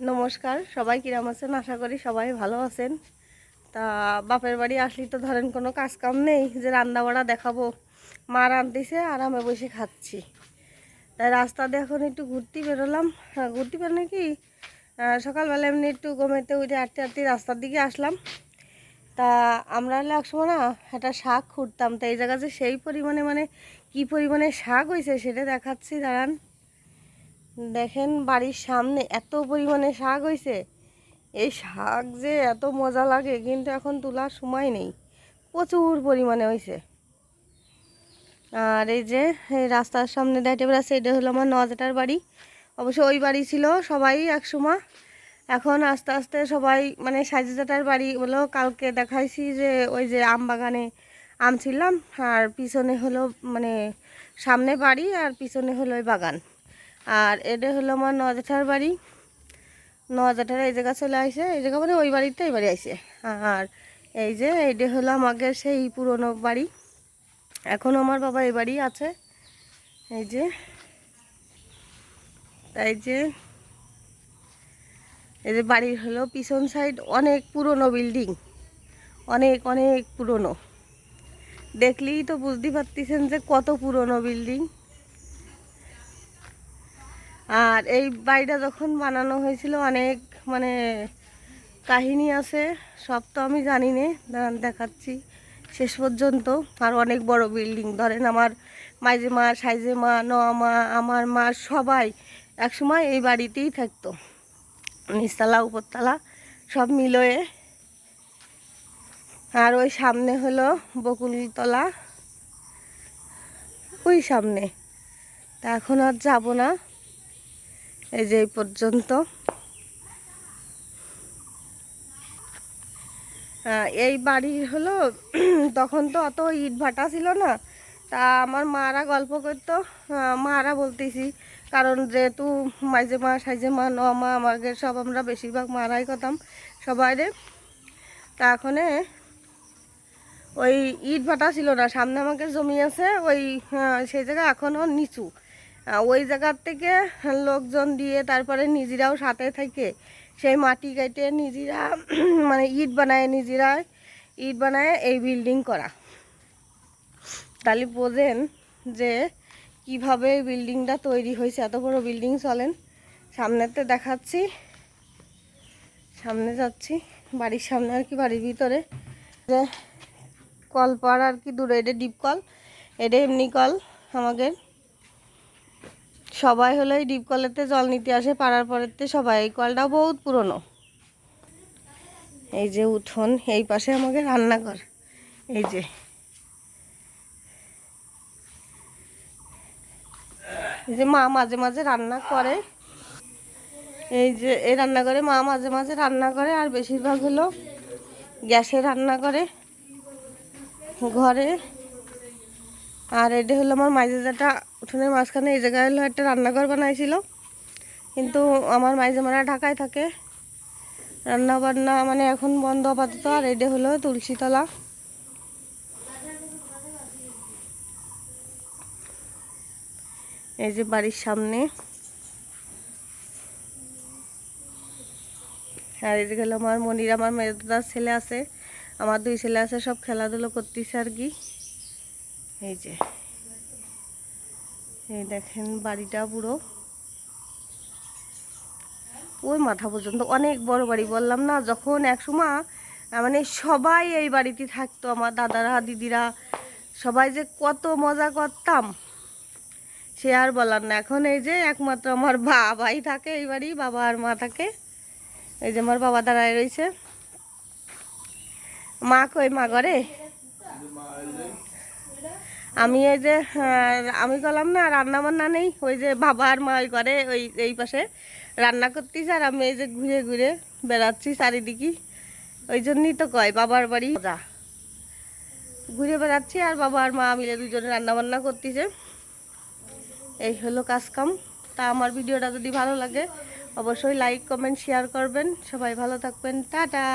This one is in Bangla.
নমস্কার সবাই কিরাম আছেন? আশা করি সবাই ভালো আছেন। তা বাপের বাড়ি আসলি তো ধরেন কোনো কাজ কাম নেই যে রান্না বাড়া দেখাবো। মা রাঁধতেছে আর আমি বসে খাচ্ছি। তাই রাস্তা দিয়ে এখন একটু ঘুরতে বেরোলাম। হ্যাঁ, ঘুরতে বেরোনো কি সকালবেলা এমনি একটু গমেতে উঠে আটতে আটতে রাস্তার দিকে আসলাম। তা আমরা হলে একসময় না একটা শাক খুঁড়তাম। তা এই জায়গা যে সেই পরিমাণে মানে কি পরিমাণে শাক হয়েছে সেটা দেখাচ্ছি দাঁড়ান। দেখেন বাড়ির সামনে এত পরিমাণে শাক হয়েছে এই শাক যে এত মজা লাগে, কিন্তু এখন তোলার সময় নেই। প্রচুর পরিমাণে হয়েছে আর এই যে, এই রাস্তার সামনে দাঁড়িয়ে বেড়াচ্ছে এটা হলো আমার নজাটার বাড়ি। অবশ্য ওই বাড়ি ছিল, সবাই এক সময় এখন আস্তে আস্তে সবাই মানে সাজিজাটার বাড়ি হলো কালকে দেখাইছি যে ওই যে আম বাগানে আম ছিলাম, আর পিছনে হলো মানে সামনে বাড়ি, আর পিছনে হলো ওই বাগান। আর এটা হলো আমার নজাঠার বাড়ি। নজাঠার এই জায়গা চলে আসে এই জায়গা মানে ওই বাড়িতে এই বাড়ি আসে আর এই যে এইটা হলো আমাদের সেই পুরনো বাড়ি। এখনও আমার বাবা এই বাড়ি আছে। এই যে তাই যে, এই যে বাড়ির হলো পিছন সাইড অনেক পুরনো বিল্ডিং। অনেক অনেক পুরনো। দেখলেই তো বুঝতে পারতেছেন যে কত পুরনো বিল্ডিং। আর এই বাড়িটা যখন বানানো হয়েছিল, অনেক মানে কাহিনী আছে, সব তো আমি জানি না দেখাচ্ছি শেষ পর্যন্ত। আর অনেক বড় বিল্ডিং, ধরেন আমার মাইজে মা, সাইজে মা নোয়া মা, আমার মা, সবাই একসময় এই বাড়িতেই থাকতো। নিচতলা, উপরতলা, সব মিলয়ে। আর ওই সামনে হলো বকুলতলা। ওই সামনে। তা এখন আর যাব না। এই যে এই পর্যন্ত। এই বাড়ি হলো, তখন তো অত ইট ভাটা ছিল না। তা আমার মারা গল্প করতো মারা বলতেছি, কারণ যেহেতু মাইজে মা সাইজে মা ন মা আমাকে সব আমরা বেশিরভাগ মারাই করতাম সবাইরে। তা এখনে ওই ইট ভাটা ছিল না, সামনে আমাকে জমি আছে, ওই সেই জায়গা এখনও নিচু। ওই জায়গার থেকে লোকজন দিয়ে তারপরে নিজেরাও সাথে থেকে সেই মাটি কেটে নিজেরা মানে ইট বানায়, নিজেরা ইট বানায় এই বিল্ডিং করা। তাহলে বোঝেন যে কীভাবে এই বিল্ডিংটা তৈরি হয়েছে। এত বড় বিল্ডিং চলেন, সামনেতে দেখাচ্ছি। সামনে যাচ্ছি, বাড়ির সামনে আর কি, বাড়ির ভিতরে। যে কল পার আর কি দূরে, এটা ডিপ কল, এটা এমনি কল আমাদের। সবাই হলো এই ডিপ কলেতে জল নিতে আসে, পাড়ার পরেতে সবাই। এই কলটা বহুত পুরনো। এই যে উঠোন, এই পাশে আমাকে রান্নাঘর। এই যে। এই যে মা মাঝে মাঝে রান্না করে। এই যে, এই রান্নাঘরে মা মাঝে মাঝে রান্না করে, আর বেশিরভাগ হলো গ্যাসে রান্না করে। ঘরে আর এটা হলো আমার মাইজেজাটা উঠোনের মাঝখানে এই জায়গায় হলো একটা রান্নাঘর বানাইছিল। কিন্তু আমার মাইজেমারা ঢাকায় থাকে। রান্না বান্না মানে এখন বন্ধ আপাতত। আর এটা হলো তুলসীতলা। এই যে বাড়ির সামনে। আর এই গেলো আমার মনির, আমার মেয়েদার ছেলে আছে। আমার দুই ছেলে আছে, সব খেলাধুলো করতেছে আর কি। এই যে। এই দেখেন বাড়িটা পুরো। ওই মাথা পর্যন্ত অনেক বড় বাড়ি বললাম না, যখন এক সময় মানে সবাই এই বাড়িতে থাকতো, আমার দাদারা, দিদিরা, সবাই যে কত মজা করতাম, সে আর বলার না। এখন এই যে একমাত্র আমার বাবাই থাকে এই বাড়ি, বাবা আর মা থাকে। এই যে আমার বাবা দাঁড়ায় রয়েছে। মা কই, মা ঘরে? আমি এই যে আমি করলাম না রান্না বান্না নেই, ওই যে বাবা আর মা ওই ঘরে, ওই, এই পাশে রান্না করতেছে আর আমি এই যে ঘুরে ঘুরে বেড়াচ্ছি চারিদিকে। ওই জন্যই তো কয়, বাবার বাড়ি যা ঘুরে বেড়াচ্ছি আর বাবা আর মা মিলে দুজনে রান্না বান্না করতেছে। এই হলো কাজ কাম তা আমার ভিডিওটা যদি ভালো লাগে, অবশ্যই লাইক কমেন্ট শেয়ার করবেন। সবাই ভালো থাকবেন। টাটা!